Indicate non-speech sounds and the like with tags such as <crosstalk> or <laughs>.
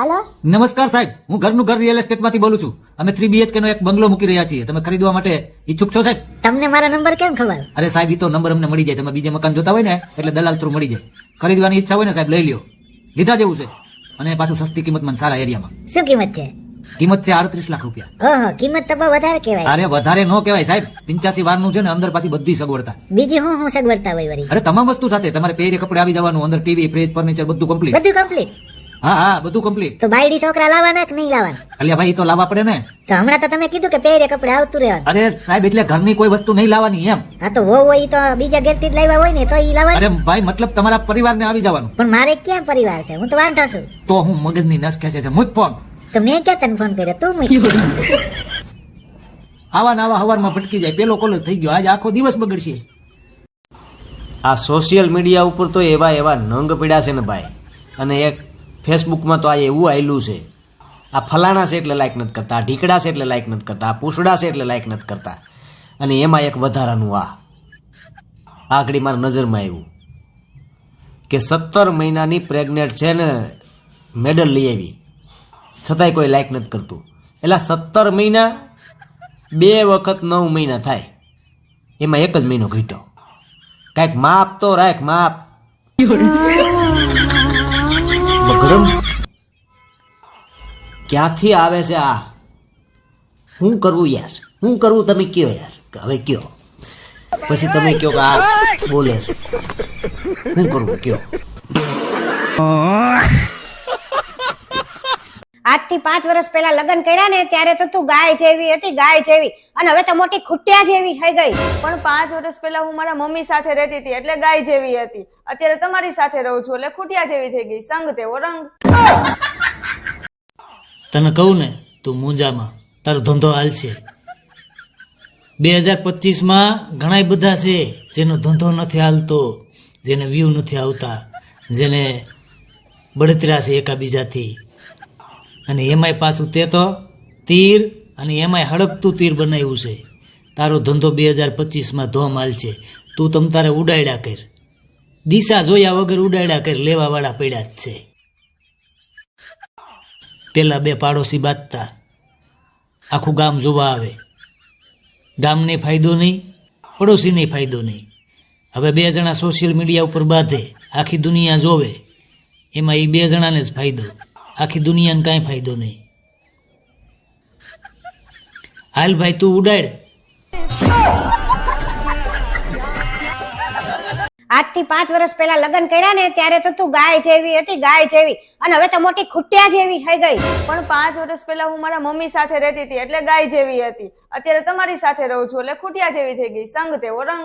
હાલો નમસ્કાર સાહેબ હું ઘરનું ઘર રિયલ એસ્ટેટમાંથી બોલું છું. અમે થ્રી બીએચકે નો એક બંગલો મૂકી રહ્યા છીએ. તમે ખરીદવા માટે ઈચ્છુક છો સાહેબ? તમને મારો નંબર કેમ ખબર? અરે સાહેબ ઈ તો નંબર અમને મળી જાય. તમે બીજે મકાન જોતા હોય ને એટલે દલાલ થ્રુ મળી જાય. ખરીદવાની ઈચ્છા હોય ને સાહેબ લઈ લ્યો. લીધા જેવું છે. અને પાછું સસ્તી કિંમતમાં સારા એરિયામાં. શું કિંમત છે? કિંમત છે આડત્રીસ લાખ રૂપિયા. ઓહો કિંમત તો વધારે કહેવાય. અરે વધારે નો કહેવાય સાહેબ. પિંચાસી વારનું છે ને અંદર પાછી બધી સગવડતા. બીજી હું હું સગવડતા હોય વળી? અરે તમામ વસ્તુ સાથે. તમારે પહેરે કપડે આવી જવાનું અંદર ટીવી ફ્રીજ ફર્નિચર બધું કમ્પ્લીટ બધું કમ્પ્લીટ હા હા બધું કમ્પ્લીટ તો બાયડી છોકરા લાવવાના કે નહીં લાવવાના? અલ્યા ભાઈ તો લાવવા પડે ને. તો હમણાં તો તમે કીધું કે પહેરે કપડે આવતું રહેવાનું. અરે સાહેબ એટલે ઘરની કોઈ વસ્તુ નહીં લાવવાની એમ. હા તો વહુ હોય તો બીજા ઘેરથી જ લાવ્યા હોય ને તો ઈ લાવવાનું. અરે ભાઈ મતલબ તમારા પરિવારને આવી જવાનું. પણ મારે ક્યાં પરિવાર છે? હું તો વાંઢો છું. તો હું મગજની નસ ખેંચે છે. મુજ ફોન તો મેં ક્યાં તને ફોન કર્યો? તું મૂક. આવા નાવા આવા હવારમાં ભટકી જાય. પેલો કોલેજ થઈ ગયો. આજે આખો દિવસ બગડશે. આ સોશિયલ મીડિયા ઉપર તો એવા એવા નંગ પીડા છે ને ભાઈ. અને એક ફેસબુકમાં તો આ એવું આવેલું છે. આ ફલાણા છે એટલે લાઈક નથી કરતા, આ ઢીકડા છે એટલે લાઈક નથી કરતા, આ પૂછડા છે એટલે લાઈક નથી કરતા. અને એમાં એક વધારાનું આ. આગળ મારા નજરમાં આવ્યું કે સત્તર મહિનાની પ્રેગ્નેન્ટ છે ને મેડલ લઈ આવી. છતાંય કોઈ લાઈક નથી કરતું. એટલે સત્તર મહિના બે વખત નવ મહિના થાય. એમાં એક જ મહિનો ઘટ્યો. કાંઈક માપ તો રાખ, માપ. <laughs> બગડમ ક્યાંથી આવે છે આ? શું કરવું યાર? શું કરવું તમે કયો યાર? હવે કયો? પછી તમે કયો કે આ બોલે છે. શું કરવું? કયો? આજથી પાંચ વર્ષ પહેલા લગ્ન કર્યા ને ત્યારે તો તું ગાય જેવી હતી ગાય જેવી. અને હવે તો મોટી ખુટ્યા જેવી થઈ ગઈ. પણ પાંચ વર્ષ પહેલા હું મારા મમ્મી સાથે રહેતી હતી એટલે ગાય જેવી હતી. અત્યારે તમારી સાથે રહું છું એટલે ખૂટિયા જેવી થઈ ગઈ. સંગ તેવો રંગ. તને કહું ને તું મૂંજામાં તારો ધંધો હાલશે બે હજાર પચીસમાં ઘણા બધા છે જેનો ધંધો નથી હાલતો જેને વ્યૂ નથી આવતા જેને બળતરા છે એકાબીજાથી. અને એમાંય પાછું તે તો તીર અને એમાંય હડકતું તીર બનાવ્યું છે. તારો ધંધો બે હજાર પચીસમાં ધોમાલ છે. તું તમ તારે ઉડાડ્યા કર. દિશા જોયા વગર ઉડાડ્યા કર, લેવાવાળા પડ્યા જ છે. પેલા બે પાડોશી બાંધતા આખું ગામ જોવા આવે. ગામને ફાયદો નહીં, પડોશીને ફાયદો નહીં. હવે બે જણા સોશિયલ મીડિયા ઉપર બાંધે, આખી દુનિયા જોવે. એમાં એ બે જણાને જ ફાયદો. આખી દુનિયાને કાંઈ ફાયદો નહીં. હાલ ભાઈ તું ઉડાડ. આજથી પાંચ વર્ષ પહેલા લગ્ન કર્યા ને ત્યારે તો તું ગાય જેવી હતી ગાય જેવી. અને હવે તો મોટી ખુટ્યા જેવી થઈ ગઈ. પણ પાંચ વર્ષ પહેલા હું મારા મમ્મી સાથે રહેતી હતી એટલે ગાય જેવી હતી. અત્યારે તમારી સાથે રહું છું એટલે ખુટ્યા જેવી થઈ ગઈ. સંગ તેવો રંગ.